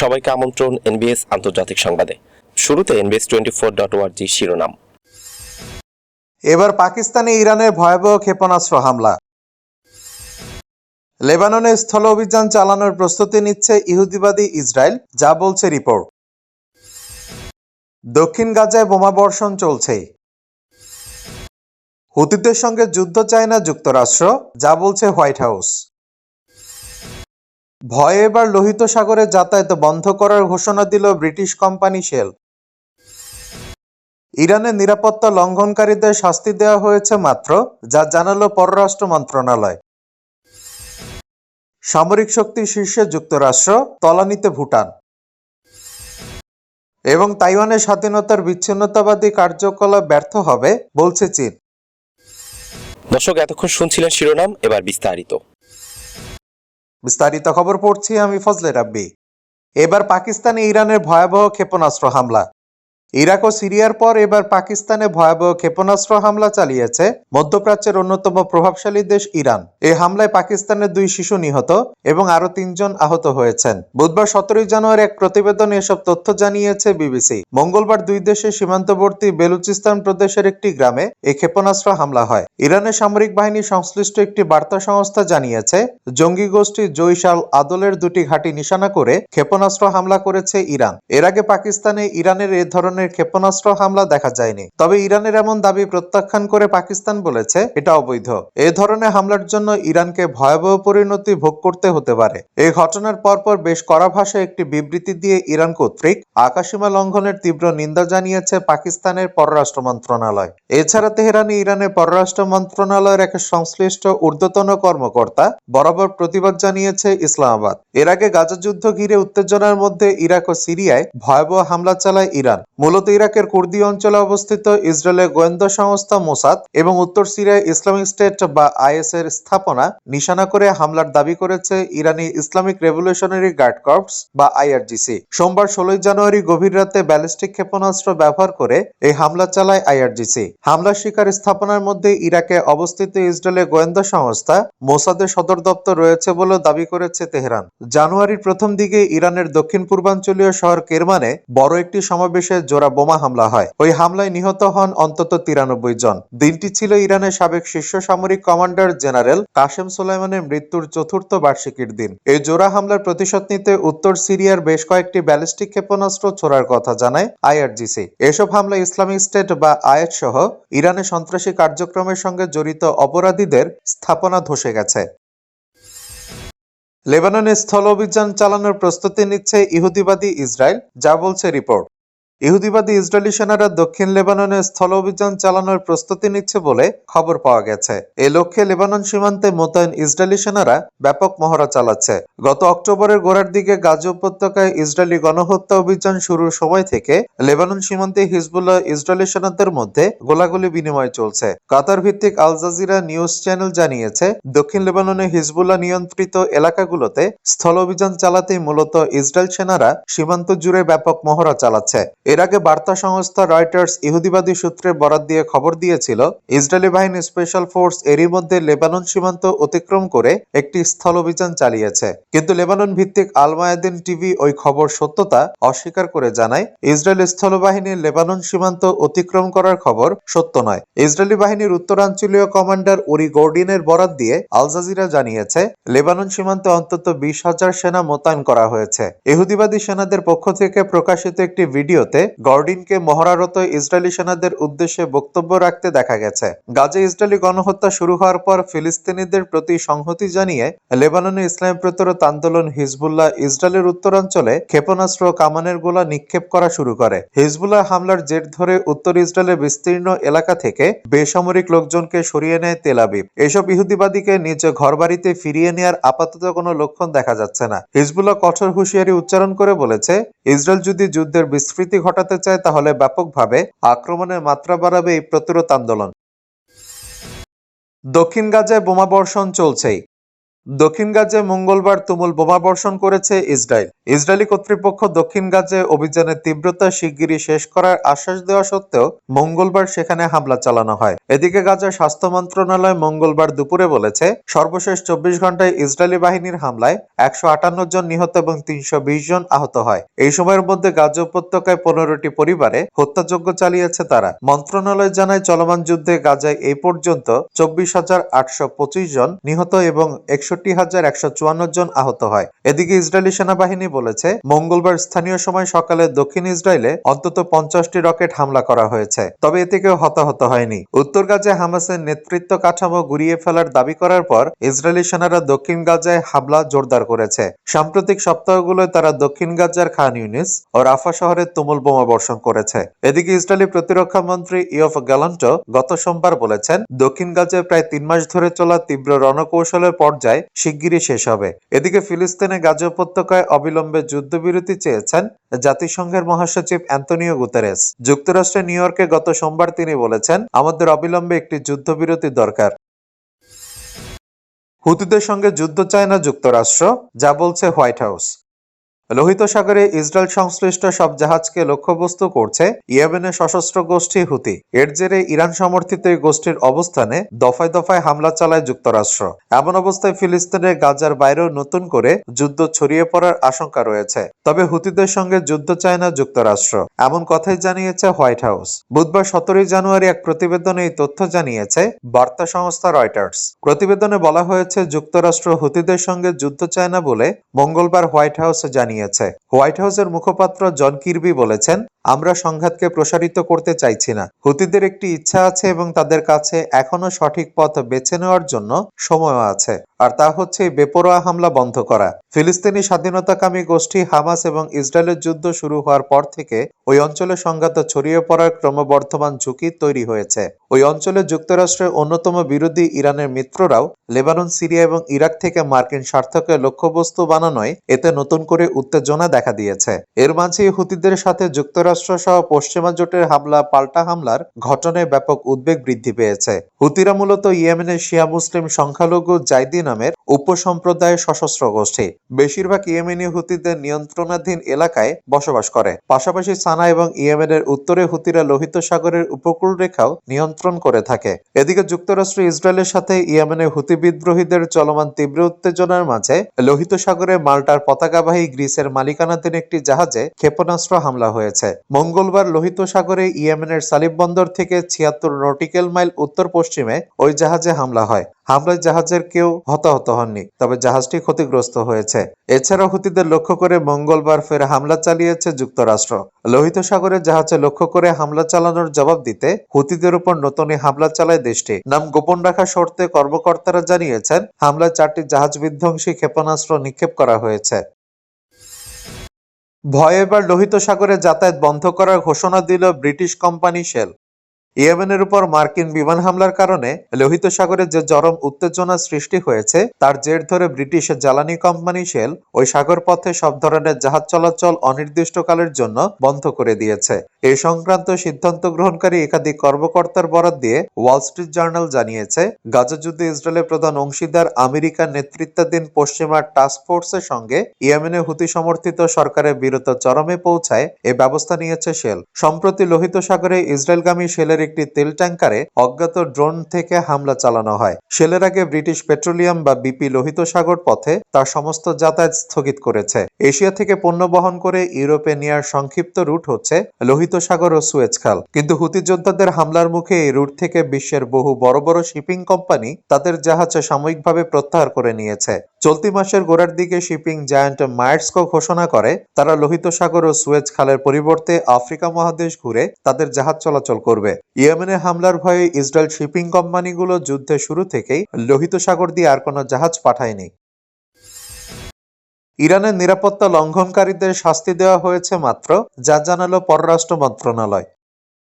সবাইকে আমন্ত্রণ এনবিএস আন্তর্জাতিক সংবাদে। শুরুতে এনবিএস টোয়েন্টি ফোর ডট ওয়ার্জি শিরোনাম। এবার পাকিস্তানে ইরানের ভয়াবহ ক্ষেপণাস্ত্র হামলা। লেবাননে স্থল অভিযান চালানোর প্রস্তুতি নিচ্ছে ইহুদিবাদী ইসরায়েল, যা বলছে রিপোর্ট। দক্ষিণ গাজায় বোমাবর্ষণ চলছে। হুতিদের সঙ্গে যুদ্ধ চায় না যুক্তরাষ্ট্র, যা বলছে হোয়াইট হাউস। ভয়ে এবার লোহিত সাগরে যাতায়াত বন্ধ করার ঘোষণা দিল ব্রিটিশ কোম্পানি শেল। ইরানের নিরাপত্তা লঙ্ঘনকারীদের শাস্তি দেওয়া হয়েছে মাত্র, যা জানালো পররাষ্ট্র মন্ত্রণালয়। সামরিক শক্তি শীর্ষে যুক্তরাষ্ট্র, তলানিতে ভুটান। এবং তাইওয়ানের স্বাধীনতার বিচ্ছিন্নতাবাদী কার্যকলাপ ব্যর্থ হবে, বলছে চীন। দর্শক, এতক্ষণ শুনছিলেন শিরোনাম, এবার বিস্তারিত। বিস্তারিত খবর পড়ছি আমি ফজলে রাব্বি। এবার পাকিস্তানে ইরানের ভয়াবহ ক্ষেপণাস্ত্র হামলা। ইরাক ও সিরিয়ার পর এবার পাকিস্তানে ভয়াবহ ক্ষেপণাস্ত্র হামলা চালিয়েছে মধ্যপ্রাচ্যের অন্যতম প্রভাবশালী দেশ ইরান। এই হামলায় পাকিস্তানের দুই শিশু নিহত এবং আরও তিনজন আহত হয়েছেন। বুধবার সতেরোই জানুয়ারি এক প্রতিবেদনে এসব তথ্য জানিয়েছে বিবিসি। মঙ্গলবার দুই দেশের সীমান্তবর্তী বেলুচিস্তান প্রদেশের একটি গ্রামে এই ক্ষেপণাস্ত্র হামলা হয়। ইরানের সামরিক বাহিনী সংশ্লিষ্ট একটি বার্তা সংস্থা জানিয়েছে, জঙ্গি গোষ্ঠী জৈশাল আদলের দুটি ঘাঁটি নিশানা করে ক্ষেপণাস্ত্র হামলা করেছে ইরান। এর আগে পাকিস্তানে ইরানের এ ধরনের ক্ষেপণাস্ত্র হামলা দেখা যায়নি। তবে ইরানের এমন দাবি প্রত্যাখ্যান করে পাকিস্তান বলেছে, এটা অবৈধ। এ ধরনের হামলার জন্য ইরানকে ভয়াবহ পরিণতি ভোগ করতে হতে পারে। এই ঘটনার পরপর বেশ কড়া ভাষায় একটি বিবৃতি দিয়ে ইরান কর্তৃক আকাশসীমা লঙ্ঘনের তীব্র নিন্দা জানিয়েছে পাকিস্তানের পররাষ্ট্র মন্ত্রণালয়। এছাড়া তেহরানে ইরানের পররাষ্ট্র মন্ত্রণালয়ের এক সংশ্লিষ্ট ঊর্ধ্বতন কর্মকর্তা বরাবর প্রতিবাদ জানিয়েছে ইসলামাবাদ। এর আগে গাজা যুদ্ধ ঘিরে উত্তেজনার মধ্যে ইরাক ও সিরিয়ায় ভয়াবহ হামলা চালায় ইরান। মূলত ইরাকের কুর্দি অঞ্চলে অবস্থিত ইসরায়েলের গোয়েন্দা সংস্থা মোসাদ এবং উত্তর সিরিয়ায় ইসলামিক স্টেট বা আইএস এর স্থাপনা নিশানা করে হামলার দাবি করেছে ইরানি ইসলামিক রেভলিউশনারি গার্ড কর্পস বা আইআরজিসি। সোমবার ষোলোই জানুয়ারি গভীর রাতে ব্যালিস্টিক ক্ষেপণাস্ত্র ব্যবহার করে এই হামলা চালায় আইআরজিসি। হামলার শিকার স্থাপনার মধ্যে ইরাকে অবস্থিত ইসরায়েলের গোয়েন্দা সংস্থা মোসাদের সদর দপ্তর রয়েছে বলে দাবি করেছে তেহরান। জানুয়ারির প্রথম দিকে ইরানের দক্ষিণ পূর্বাঞ্চলীয় শহর কেরমানে বড় একটি সমাবেশে জোড়া বোমা হামলা হয়। ওই হামলায় নিহত হন অন্তত তিরানব্বই জন। দিনটি ছিল ইরানের সাবেক শীর্ষ সামরিক কমান্ডার জেনারেল কাশেম সোলাইমানের মৃত্যুর চতুর্থ বার্ষিকীর দিন। এই জোড়া হামলার প্রতিশোধ নিতে উত্তর সিরিয়ার বেশ কয়েকটি ব্যালিস্টিক ক্ষেপণাস্ত্র ছোড়ার কথা জানায় আইআরজিসি। এসব হামলা ইসলামিক স্টেট বা আয়াত সহ ইরানের সন্ত্রাসী কার্যক্রমের সঙ্গে জড়িত অপরাধীদের স্থাপনা ধসে গেছে। লেবাননে স্থল অভিযান চালানোর প্রস্তুতি নিচ্ছে ইহুদিবাদী ইসরায়েল, যা বলছে রিপোর্ট। ইহুদিবাদী ইসরায়েলি সেনারা দক্ষিণ লেবাননে স্থল অভিযান চালানোর প্রস্তুতি নিচ্ছে বলে খবর পাওয়া গেছে। এ লক্ষ্যে লেবানন সীমান্তে মোতায়েন ইসরায়েলি সেনারা ব্যাপক মহড়া চালাচ্ছে। গত অক্টোবরের গোড়ার দিকে গাজা উপত্যকায় ইসরায়েলি গণহত্যা অভিযান শুরুর সময় থেকে লেবানন সীমান্তে হিজবুল্লাহ ইসরায়েলি সেনাদের মধ্যে গোলাগুলি বিনিময় চলছে। কাতার ভিত্তিক আল জাজিরা নিউজ চ্যানেল জানিয়েছে, দক্ষিণ লেবাননে হিজবুল্লাহ নিয়ন্ত্রিত এলাকাগুলোতে স্থল অভিযান চালাতেই মূলত ইসরায়েল সেনারা সীমান্ত জুড়ে ব্যাপক মহড়া চালাচ্ছে। এর আগে বার্তা সংস্থা রয়টার্স ইহুদিবাদী সূত্রে বরাত দিয়ে খবর দিয়েছিল, ইসরায়েলি বাহিনী স্পেশাল ফোর্স এরই মধ্যে লেবানন সীমান্ত অতিক্রম করে একটি স্থল অভিযান চালিয়েছে। কিন্তু লেবানন ভিত্তিক আল মায়াদিন টিভি ওই খবর সত্যতা অস্বীকার করে জানায়, ইসরায়েল স্থলবাহিনী লেবানন সীমান্ত অতিক্রম করার খবর সত্য নয়। ইসরায়েলি বাহিনীর উত্তরাঞ্চলীয় কমান্ডার উরি গোর্ডিনের বরাত দিয়ে আল জাজিরা জানিয়েছে, লেবানন সীমান্তে অন্তত বিশ হাজার সেনা মোতায়েন করা হয়েছে। ইহুদিবাদী সেনাদের পক্ষ থেকে প্রকাশিত একটি ভিডিওতে গর্ডিনকে মহড়ারত ইসরায়েলি সেনাদের উদ্দেশ্যে বক্তব্য রাখতে দেখা গেছে। গাজে ইসরায়েলি গণহত্যা শুরু হওয়ার পর ফিলিস্তিনিদের প্রতি সংহতি জানিয়ে লেবাননে ইসলাম প্রতিরোধ আন্দোলন হিজবুল্লাহ ইসরায়েলের উত্তরাঞ্চলে ক্ষেপণাস্ত্র কামানের গোলা নিক্ষেপ করা শুরু করে। হিজবুল্লাহ হামলার জের ধরে উত্তর ইসরায়েলের বিস্তীর্ণ এলাকা থেকে বেসামরিক লোকজনকে সরিয়ে নেয় তেল আবিব। এসব ইহুদিবাদীকে নিজ ঘরবাড়িতে ফিরিয়ে নেওয়ার আপাতত কোনো লক্ষণ দেখা যাচ্ছে না। হিজবুল্লাহ কঠোর হুঁশিয়ারি উচ্চারণ করে বলেছে, ইসরায়েল যদি যুদ্ধের বিস্তৃতি ঘটাতে চায় তাহলে ব্যাপকভাবে আক্রমণের মাত্রা বাড়াবে এই প্রতিরোধ আন্দোলন। দক্ষিণ গাজায় বোমাবর্ষণ চলছেই। দক্ষিণ গাজে মঙ্গলবার তুমুল বোমাবর্ষণ করেছে ইসরায়েল। ইসরায়েলি কর্তৃপক্ষ দক্ষিণ গাজে অভিযানের তীব্রতা শিগগিরই শেষ করার আশ্বাস দেওয়া সত্ত্বেও মঙ্গলবার সেখানে হামলা চালানো হয়। এদিকে গাজার স্বাস্থ্য মন্ত্রণালয় মঙ্গলবার দুপুরে বলেছে, সর্বশেষ চব্বিশ ঘন্টায় ইসরায়েলি বাহিনীর হামলায় একশো আটান্ন জন নিহত এবং তিনশো বিশ জন আহত হয়। এই সময়ের মধ্যে গাজা উপত্যকায় পনেরোটি পরিবারে হত্যাযজ্ঞ চালিয়েছে তারা। মন্ত্রণালয় জানায়, চলমান যুদ্ধে গাজায় এই পর্যন্ত চব্বিশ হাজার আটশো পঁচিশ জন নিহত এবং একষট্টি হাজার একশো চুয়ান্ন জন আহত হয়। এদিকে ইসরায়েলি সেনাবাহিনী বলেছে, মঙ্গলবার স্থানীয় সময় সকালে দক্ষিণ ইসরায়েলে অন্তত পঞ্চাশটি রকেট হামলা করা হয়েছে, তবে এতে কেউ হতাহত হয়নি। উত্তর গাজায় হামাসের নেতৃত্ব কাঠামো গুড়িয়ে ফেলার দাবি করার পর ইসরায়েলি সেনারা দক্ষিণ গাজায় হামলা জোরদার করেছে। সাম্প্রতিক সপ্তাহগুলোয় তারা দক্ষিণ গাজার খান ইউনিস ও রাফা শহরে তুমুল বোমা বর্ষণ করেছে। এদিকে ইসরায়েলি প্রতিরক্ষা মন্ত্রী ইয়ফ গ্যালান্টো গত সোমবার বলেছেন, দক্ষিণ গাজায় প্রায় তিন মাস ধরে চলা তীব্র রণকৌশলের পর্যায় শিগগিরই শেষ হবে। এদিকে ফিলিস্তিনে গাজা উপত্যকায় অবিলম্বে যুদ্ধবিরতি চেয়েছেন জাতিসংঘের মহাসচিব অ্যান্তনিও গুতেরেস। যুক্তরাষ্ট্রের নিউ ইয়র্কে গত সোমবার তিনি বলেছেন, আমাদের অবিলম্বে একটি যুদ্ধবিরতি দরকার। হুতিদের সঙ্গে যুদ্ধ চায় না যুক্তরাষ্ট্র, যা বলছে হোয়াইট হাউস। লোহিত সাগরে ইসরায়েল সংশ্লিষ্ট সব জাহাজকে লক্ষ্যবস্তু করছে ইয়েমেনের সশস্ত্র গোষ্ঠী হুতি। এর জেরে ইরান সমর্থিত এই গোষ্ঠীর অবস্থানে দফায় দফায় হামলা চালায় যুক্তরাষ্ট্র। এমন অবস্থায় ফিলিস্তিনের গাজার বাইরেও নতুন করে যুদ্ধ ছড়িয়ে পড়ার আশঙ্কা রয়েছে। তবে হুতিদের সঙ্গে যুদ্ধ চায় না যুক্তরাষ্ট্র। এমন কথাই জানিয়েছে হোয়াইট হাউস। বুধবার সতেরোই জানুয়ারি এক প্রতিবেদনে এই তথ্য জানিয়েছে বার্তা সংস্থা রয়টার্স। প্রতিবেদনে বলা হয়েছে, যুক্তরাষ্ট্র হুতিদের সঙ্গে যুদ্ধ চায় না বলে মঙ্গলবার হোয়াইট হাউস জানিয়েছে। হোয়াইট হাউসের মুখপাত্র জন কিরবি বলেছেন আমরা সংঘাতকে প্রসারিত করতে চাইছি না। হুতিদের একটি ইচ্ছা আছে এবং তাদের কাছে এখনও সঠিক পথ বেছে নেওয়ার জন্য সময় আছে। আর তা হচ্ছে বেপরোয়া হামলা বন্ধ করা। ফিলিস্তিনি স্বাধীনতাকামী গোষ্ঠী হামাস এবং ইসরায়েলের যুদ্ধ শুরু হওয়ার পর থেকে ওই অঞ্চলে সংঘাত ছড়িয়ে পড়ার ক্রমবর্ধমান ঝুঁকি তৈরি হয়েছে। ওই অঞ্চলে যুক্তরাষ্ট্রের অন্যতম বিরোধী ইরানের মিত্ররাও লেবানন, সিরিয়া এবং ইরাক থেকে মার্কিন স্বার্থকে লক্ষ্যবস্তু বানানোয় এতে নতুন করে উত্তেজনা দেখা দিয়েছে। এর মাঝেই হুতিদের সাথে যুক্তরাষ্ট্র সহ পশ্চিমা জোটের হামলা, পাল্টা হামলার ঘটনায় ব্যাপক উদ্বেগ বৃদ্ধি পেয়েছে। হুতিরা মূলত ইয়েমেনের শিয়া মুসলিম সংখ্যালঘু জাইদি নামের উপসম্প্রদায়ের সশস্ত্র গোষ্ঠী। বেশিরভাগ ইয়েমেনি হুতিদের নিয়ন্ত্রণাধীন এলাকায় বসবাস করে। পাশাপাশি সানা এবং ইয়েমেনের উত্তরে হুতিরা লোহিত সাগরের উপকূল রেখাও নিয়ন্ত্রণ করে থাকে। এদিকে যুক্তরাষ্ট্র ইসরায়েলের সাথে ইয়েমেনের হুতি বিদ্রোহীদের চলমান তীব্র উত্তেজনার মাঝে লোহিত সাগরে মাল্টার পতাকাবাহী গ্রিসের মালিকানাধীন একটি জাহাজে ক্ষেপণাস্ত্র হামলা হয়েছে। মঙ্গলবার লোহিত সাগরে ইয়েমেনের সালিব বন্দর থেকে ছিয়াত্তর নটিক্যাল মাইল উত্তর পশ্চিমে ওই জাহাজে হামলা হয়। হামলায় জাহাজের কেউ হতাহত হননি, তবে জাহাজটি ক্ষতিগ্রস্ত হয়েছে। এছাড়া হুতিদের লক্ষ্য করে মঙ্গলবার ফের হামলা চালিয়েছে যুক্তরাষ্ট্র। লোহিত সাগরে জাহাজে লক্ষ্য করে হামলা চালানোর জবাব দিতে হুতিদের উপর নতুন হামলা চালায় দেশটি। নাম গোপন রাখা শর্তে কর্মকর্তারা জানিয়েছেন, হামলায় চারটি জাহাজ বিধ্বংসী ক্ষেপণাস্ত্র নিক্ষেপ করা হয়েছে। ভয়ে এবার লোহিত সাগরে যাতায়াত বন্ধ করার ঘোষণা দিল ব্রিটিশ কোম্পানি শেল। ইয়েমেনের উপর মার্কিন বিমান হামলার কারণে লোহিত সাগরে যে চরম উত্তেজনা সৃষ্টি হয়েছে, তার জের ধরে ব্রিটিশ জ্বালানি কোম্পানি শেল ওই সাগর পথে সব ধরনের জাহাজ চলাচল অনির্দিষ্টকালের জন্য বন্ধ করে দিয়েছে। এ সংক্রান্ত সিদ্ধান্ত গ্রহণকারী একাধিক কর্মকর্তার বরাদ দিয়ে ওয়াল স্ট্রিট জার্নাল জানিয়েছে, গাজা যুদ্ধে ইসরায়েলের প্রধান অংশীদার আমেরিকার নেতৃত্বাধীন পশ্চিমা টাস্ক ফোর্সের সঙ্গে ইয়েমেনে হুতি সমর্থিত সরকারের বিরত চরমে পৌঁছায় এ ব্যবস্থা নিয়েছে শেল। সম্প্রতি লোহিত সাগরে ইসরায়েলগামী শেলের একটি তেল ট্যাঙ্কারে অজ্ঞাত ড্রোন থেকে হামলা চালানো হয়। শেলের আগে ব্রিটিশ পেট্রোলিয়াম বা বিপি লোহিত সাগর পথে তার সমস্ত যাতায়াত স্থগিত করেছে। এশিয়া থেকে পণ্য বহন করে ইউরোপে নেয়ার সংক্ষিপ্ত রুট হচ্ছে লোহিত সাগর ও সুয়েজ খাল। কিন্তু হুতি যোদ্ধাদের হামলার মুখে এই রুট থেকে বিশ্বের বহু বড় বড় শিপিং কোম্পানি তাদের জাহাজ সাময়িকভাবে প্রত্যাহার করে নিয়েছে। চলতি মাসের গোড়ার দিকে শিপিং জায়ান্ট মায়ার্সকো ঘোষণা করে, তারা লোহিত সাগর ও সুয়েজ খালের পরিবর্তে আফ্রিকা মহাদেশ ঘুরে তাদের জাহাজ চলাচল করবে। ইয়েমেনে হামলার ভয়ে ইসরায়েল শিপিং কোম্পানিগুলো যুদ্ধের শুরু থেকেই লোহিত সাগর দিয়ে আর কোনো জাহাজ পাঠায়নি। ইরানের নিরাপত্তা লঙ্ঘনকারীদের শাস্তি দেওয়া হয়েছে মাত্র, যা জানালো পররাষ্ট্র মন্ত্রণালয়।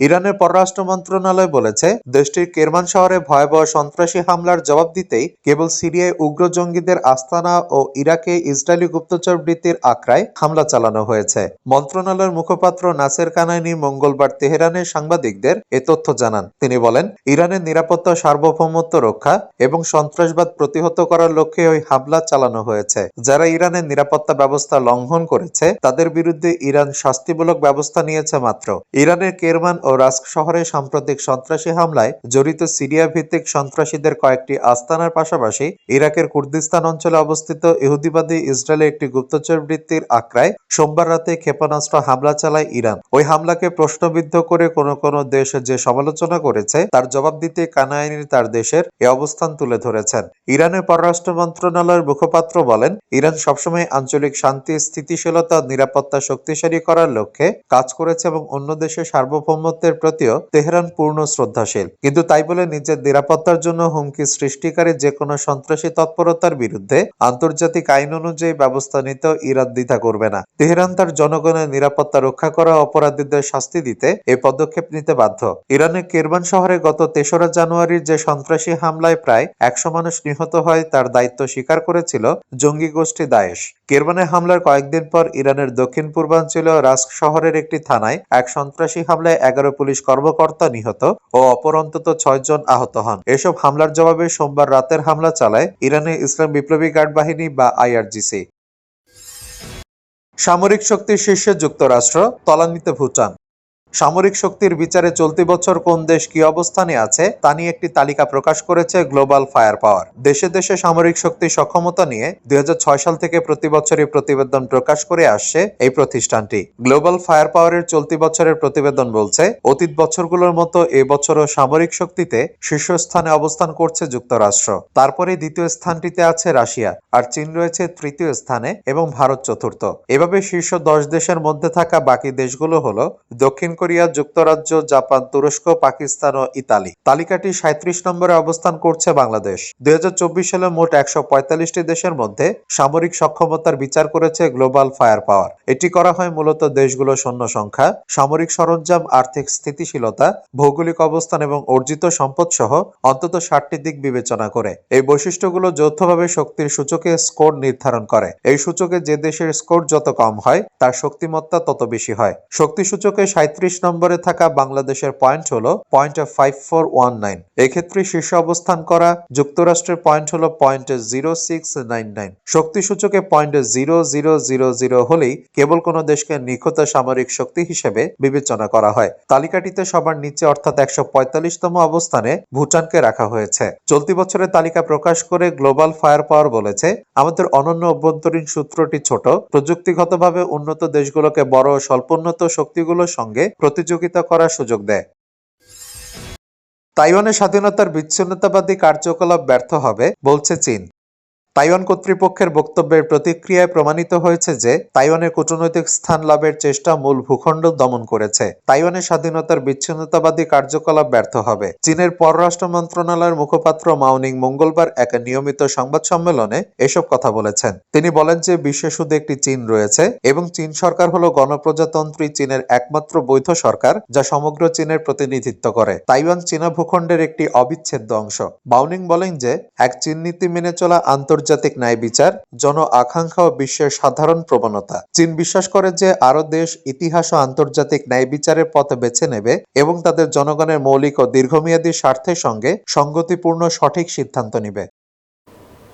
ইরানের পররাষ্ট্র মন্ত্রণালয় বলেছে, দেশটির কেরমান শহরে ভয়াবহ সন্ত্রাসী হামলার জবাব দিতেই কেবল সিরিয়ায় উগ্র জঙ্গিদের আস্তানা ও ইরাকে ইসরায়েলি গুপ্তচর বৃত্তির আক্রায় হামলা চালানো হয়েছে। মন্ত্রণালয়ের মুখপাত্র নাসের কানাইনি মঙ্গলবার তেহরানের সাংবাদিকদের এ তথ্য জানান। তিনি বলেন, ইরানের নিরাপত্তা, সার্বভৌমত্ব রক্ষা এবং সন্ত্রাসবাদ প্রতিহত করার লক্ষ্যে ওই হামলা চালানো হয়েছে। যারা ইরানের নিরাপত্তা ব্যবস্থা লঙ্ঘন করেছে, তাদের বিরুদ্ধে ইরান শাস্তিমূলক ব্যবস্থা নিয়েছে মাত্র। ইরানের কেরমান রাস্ক শহরে সাম্প্রতিক সন্ত্রাসী হামলায় জড়িত সিরিয়া ভিত্তিক সন্ত্রাসীদের কয়েকটি আস্তানার পাশাপাশি ইরাকের কুর্দিস্তান অঞ্চলে অবস্থিত ইহুদিবাদী ইসরায়েলের একটি গুপ্তচর বৃত্তির আক্রায় সোমবার রাতে ক্ষেপণাস্ত্র হামলা চালায় ইরান। ওই হামলাকে প্রশ্নবিদ্ধ করে কোনো কোনো দেশ যে সমালোচনা করেছে, তার জবাব দিতে কানায়নি তার দেশের এ অবস্থান তুলে ধরেছেন। ইরানের পররাষ্ট্র মন্ত্রণালয়ের মুখপাত্র বলেন, ইরান সবসময় আঞ্চলিক শান্তি, স্থিতিশীলতা, নিরাপত্তা শক্তিশালী করার লক্ষ্যে কাজ করেছে এবং অন্য দেশের সার্বভৌমত্বের প্রতিও তেহরান পূর্ণ শ্রদ্ধাশীল। কিন্তু তাই বলে নিজের নিরাপত্তার জন্য হুমকি সৃষ্টিকারী যে কোনো সন্ত্রাসী তৎপরতার বিরুদ্ধে আন্তর্জাতিক আইন অনুযায়ী ব্যবস্থা নিতেও ইরান দ্বিধা করবে না। তেহরান তার জনগণের নিরাপত্তা রক্ষা করা অপরাধীদের শাস্তি দিতে এই পদক্ষেপ নিতে বাধ্য। ইরানের কেরমান শহরে গত তেসরা জানুয়ারির যে সন্ত্রাসী হামলায় প্রায় একশো মানুষ নিহত হয়, তার দায়িত্ব স্বীকার করেছিল জঙ্গি গোষ্ঠী দায়েশ। কেরমানে হামলার কয়েকদিন পর ইরানের দক্ষিণ পূর্বাঞ্চলীয় রাস্ক শহরের একটি থানায় এক সন্ত্রাসী হামলায় এগারো পুলিশ কর্মকর্তা নিহত ও অপর অন্তত ছয়জন আহত হন। এসব হামলার জবাবে সোমবার রাতের হামলা চালায় ইরানের ইসলাম বিপ্লবী গার্ড বাহিনী বা আইআরজিসি। সামরিক শক্তির শীর্ষে যুক্তরাষ্ট্র, তলানিতে ভুটান। সামরিক শক্তির বিচারে চলতি বছর কোন দেশ কি অবস্থানে আছে, তা নিয়ে একটি তালিকা প্রকাশ করেছে গ্লোবাল ফায়ার পাওয়ার। দেশে দেশে সামরিক শক্তি সক্ষমতা নিয়ে দুই সাল থেকে প্রতি বছরই প্রতিবেদন প্রকাশ করে আসছে এই প্রতিষ্ঠানটি। গ্লোবাল ফায়ার পাওয়ারের চলতি বছরের প্রতিবেদন বলছে, অতীত বছরগুলোর মতো এ বছরও সামরিক শক্তিতে শীর্ষস্থানে অবস্থান করছে যুক্তরাষ্ট্র। তারপরে দ্বিতীয় স্থানটিতে আছে রাশিয়া, আর চীন রয়েছে তৃতীয় স্থানে এবং ভারত চতুর্থ। এভাবে শীর্ষ দশ দেশের মধ্যে থাকা বাকি দেশগুলো হলো দক্ষিণ কোরিয়া যুক্তরাজ্য, জাপান, তুরস্ক, পাকিস্তান ও ইতালি। তালিকাটি সাঁত্রিশ নম্বরে অবস্থান করছে বাংলাদেশ। দুই সালে মোট একশো দেশের মধ্যে সামরিক সক্ষমতার বিচার করেছে গ্লোবাল ফায়ার পাওয়ার। এটি করা হয় মূলত দেশগুলো সৈন্য সংখ্যা, সামরিক সরঞ্জাম, আর্থিক স্থিতিশীলতা, ভৌগোলিক অবস্থান এবং অর্জিত সম্পদ সহ অন্তত ষাটটি দিক বিবেচনা করে। এই বৈশিষ্ট্যগুলো যৌথভাবে শক্তির সূচকে স্কোর নির্ধারণ করে। এই সূচকে যে দেশের স্কোর যত কম হয়, তার শক্তিমত্তা তত বেশি হয়। শক্তি সূচকে সাঁত্রিশ নম্বরে থাকা বাংলাদেশের পয়েন্ট হলো point five four one nine এক্ষেত্রে শীর্ষ অবস্থান করা যুক্তরাষ্ট্রের পয়েন্ট হলো point zero six nine nine শক্তি সূচকে point zero zero zero zero হলেই কেবল কোনো দেশকে নিখুঁত সামরিক শক্তি হিসেবে বিবেচনা করা হয়। তালিকাটিতে সবার নিচে অর্থাৎ একশো পঁয়তাল্লিশতম অবস্থানে ভুটানকে রাখা হয়েছে। চলতি বছরের তালিকা প্রকাশ করে গ্লোবাল ফায়ার পাওয়ার বলেছে, আমাদের অনন্য অভ্যন্তরীণ সূত্রটি ছোট, প্রযুক্তিগতভাবে উন্নত দেশগুলোকে বড় স্বল্পোন্নত শক্তিগুলোর সঙ্গে প্রতিযোগিতা করার সুযোগ দেয়। তাইওয়ানের স্বাধীনতার বিচ্ছিন্নতাবাদী কার্যকলাপ ব্যর্থ হবে বলছে চীন। তাইওয়ান কর্তৃপক্ষের বক্তব্যের প্রতিক্রিয়ায় প্রমাণিত হয়েছে যে তাইওয়ানের কূটনৈতিক স্থান লাভের চেষ্টা মূল ভূখণ্ড দমন করেছে। তাইওয়ানের স্বাধীনতার বিচ্ছিন্নতাবাদী কার্যকলাপ ব্যর্থ হবে। চীনের পররাষ্ট্র মন্ত্রণালয়ের মুখপাত্র মাউনিং মঙ্গলবার এক নিয়মিত সংবাদ সম্মেলনে এসব কথা বলেছেন। তিনি বলেন যে বিশ্বে শুধু একটি চীন রয়েছে এবং চীন সরকার হলো গণপ্রজাতন্ত্রী চীনের একমাত্র বৈধ সরকার যা সমগ্র চীনের প্রতিনিধিত্ব করে। তাইওয়ান চীনা ভূখণ্ডের একটি অবিচ্ছেদ্য অংশ। বাউনিং বলেন যে, এক চীন নীতি মেনে চলা আন্তর্জাতিক ন্যায় বিচার, জন আকাঙ্ক্ষা ও বিশ্বের সাধারণ প্রবণতা। চীন বিশ্বাস করে যে আরও দেশ ইতিহাস ও আন্তর্জাতিক ন্যায় বিচারের পথ বেছে নেবে এবং তাদের জনগণের মৌলিক ও দীর্ঘমেয়াদী স্বার্থের সঙ্গে সংগতিপূর্ণ সঠিক সিদ্ধান্ত নিবে।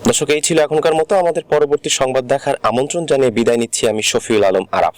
দর্শক, এই ছিল এখনকার মতো। আমাদের পরবর্তী সংবাদ দেখার আমন্ত্রণ জানিয়ে বিদায় নিচ্ছি আমি শফিউল আলম আরাফ।